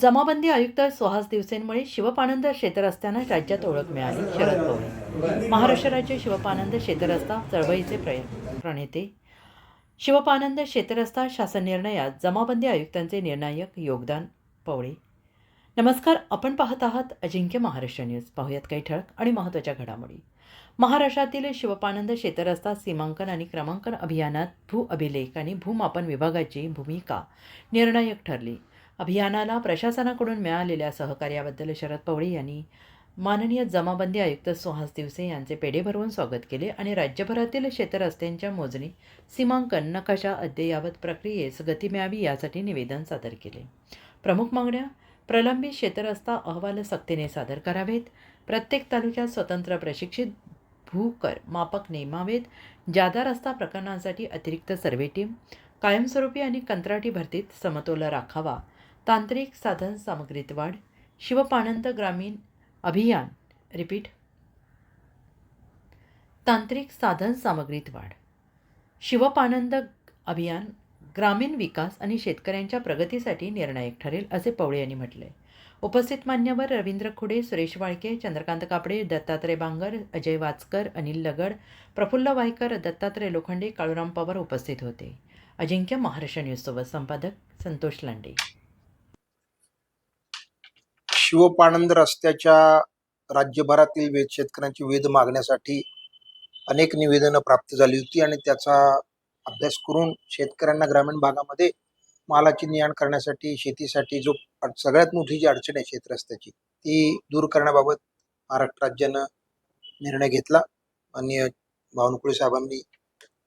जमाबंदी आयुक्त सुहास दिवसेंमुळे शिवपानंद शेतरस्त्यांना राज्यात ओळख मिळाली. शरद पवार. महाराष्ट्र राज्य शिवपानंद शेतरस्ता चळवळीचे प्रय प्रणेते. शिवपानंद क्षेत्ररस्ता शासन निर्णयात जमाबंदी आयुक्तांचे निर्णायक योगदान पवळे. नमस्कार आपण पाहत आहात अजिंक्य महाराष्ट्र न्यूज. पाहूयात काही ठळक आणि महत्त्वाच्या घडामोडी. महाराष्ट्रातील शिवपानंद क्षेत्ररस्ता सीमांकन आणि क्रमांकन अभियानात भू अभिलेख आणि भूमापन विभागाची भूमिका निर्णायक ठरली. अभियानाला प्रशासनाकडून मिळालेल्या सहकार्याबद्दल शरद पवळे यांनी माननीय जमाबंदी आयुक्त सुहास दिवसे यांचे पेढे भरवून स्वागत केले आणि राज्यभरातील शेतरस्त्यांच्या मोजणी सीमांकन नकाशा अद्ययावत प्रक्रियेस गती मिळावी यासाठी निवेदन सादर केले. प्रमुख मागण्या प्रलंबित शेतरस्ता अहवाल सक्तीने सादर करावेत. प्रत्येक तालुक्यात स्वतंत्र प्रशिक्षित भूकर मापक नेमावेत. जादा रस्ता प्रकरणांसाठी अतिरिक्त सर्वे टीम कायमस्वरूपी आणि कंत्राटी भरतीत समतोल राखावा. तांत्रिक साधन सामग्रीत वाढ शिवपानंद ग्रामीण अभियान रिपीट तांत्रिक साधन सामग्रीत वाढ शिवपानंद अभियान ग्रामीण विकास आणि शेतकऱ्यांच्या प्रगतीसाठी निर्णायक ठरेल असे पवळे यांनी म्हटले. उपस्थित मान्यवर रवींद्र खुडे सुरेश वाळके चंद्रकांत कापडे दत्तात्रय बांगर अजय वाचकर अनिल लगड प्रफुल्ल वायकर दत्तात्रय लोखंडे काळूराम पवार उपस्थित होते. अजिंक्य महाराष्ट्र न्यूजसोबत संपादक संतोष लांडे. शिवपानंद रस्त्याच्या राज्यभरातील वेद शेतकऱ्यांची वेद मागण्यासाठी अनेक निवेदनं प्राप्त झाली होती आणि त्याचा अभ्यास करून शेतकऱ्यांना ग्रामीण भागामध्ये मालाची नियाण करण्यासाठी शेतीसाठी जो सगळ्यात मोठी जी अडचण आहे शेतरस्त्याची ती दूर करण्याबाबत महाराष्ट्र राज्यानं निर्णय घेतला. आणि बावनकुळे साहेबांनी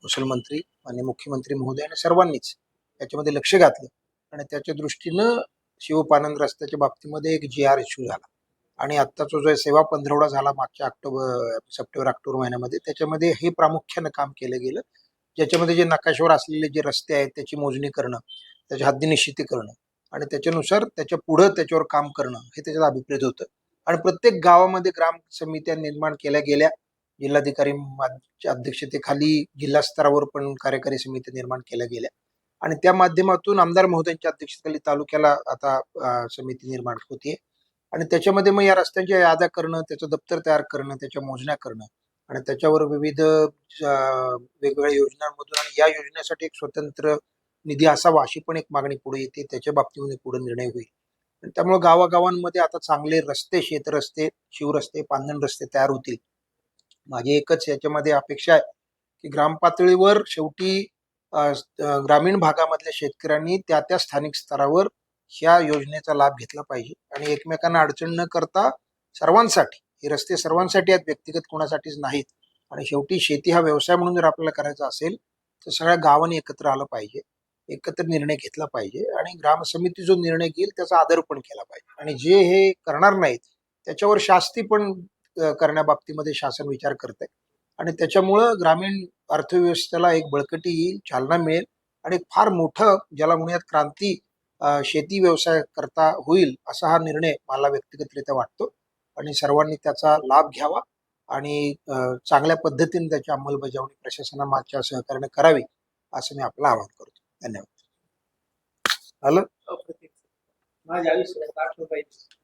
मुसलमंत्री आणि मुख्यमंत्री महोदय आणि सर्वांनीच याच्यामध्ये लक्ष घातलं आणि त्याच्या दृष्टीनं शिवपानंद रस्त्याच्या बाबतीमध्ये एक जी आर इश्यू झाला. आणि आत्ताचा जो सेवा पंधरवडा झाला मागच्या ऑक्टोबर सप्टेंबर ऑक्टोबर महिन्यामध्ये त्याच्यामध्ये हे प्रामुख्यानं काम केलं गेलं. ज्याच्यामध्ये जे नकाशावर असलेले जे रस्ते आहेत त्याची मोजणी करणं त्याची हद्दी निश्चिती करणं आणि त्याच्यानुसार त्याच्या पुढं त्याच्यावर काम करणं हे त्याच्यात अभिप्रेत होतं. आणि प्रत्येक गावामध्ये ग्राम समित्या निर्माण केल्या गेल्या. जिल्हाधिकारी अध्यक्षतेखाली जिल्हा स्तरावर पण कार्यकारी समित्या निर्माण केल्या गेल्या. आणि त्या माध्यमातून आमदार महोदयांच्या अध्यक्षतेखाली तालुक्याला आता समिती निर्माण होतीये. आणि त्याच्यामध्ये मग या रस्त्यांच्या याद्या करणं त्याचं दप्तर तयार करणं त्याच्या मोजण्या करणं आणि त्याच्यावर विविध वेगवेगळ्या योजनांमधून आणि या योजनेसाठी एक स्वतंत्र निधी असावा अशी पण एक मागणी पुढे येते. त्याच्या बाबतीमध्ये पुढे निर्णय होईल. आणि त्यामुळे गावागावांमध्ये आता चांगले रस्ते शेतरस्ते शिवरस्ते पांधण रस्ते तयार होतील. माझी एकच याच्यामध्ये अपेक्षा आहे की ग्रामपातळीवर शेवटी ग्रामीण भागामधल्या शेतकऱ्यांनी त्या त्या स्थानिक स्तरावर ह्या योजनेचा लाभ घेतला पाहिजे आणि एकमेकांना अडचण न करता सर्वांसाठी हे रस्ते सर्वांसाठी आहेत व्यक्तिगत कोणासाठीच नाहीत. आणि शेवटी शेती हा व्यवसाय म्हणून जर आपल्याला करायचा असेल तर सगळ्या गावांनी एकत्र आलं पाहिजे एकत्र निर्णय घेतला पाहिजे आणि ग्राम समिती जो निर्णय घेईल त्याचा आदर पण केला पाहिजे. आणि जे हे करणार नाहीत त्याच्यावर शास्ती पण करण्याबाबतीमध्ये शासन विचार करत आहे आणि त्याच्यामुळं ग्रामीण अर्थव्यवस्थेला एक बळकटी येईल चालना मिळेल आणि फार मोठं ज्याला म्हणूयात क्रांती शेती व्यवसाय करता होईल असा हा निर्णय मला व्यक्तिगतरित्या वाटतो. आणि सर्वांनी त्याचा लाभ घ्यावा आणि चांगल्या पद्धतीने त्याची अंमलबजावणी प्रशासनामागच्या सहकार्याने करावी असं मी आपलं आवाहन करतो. धन्यवाद. हॅलो माझ्या आयुष्यात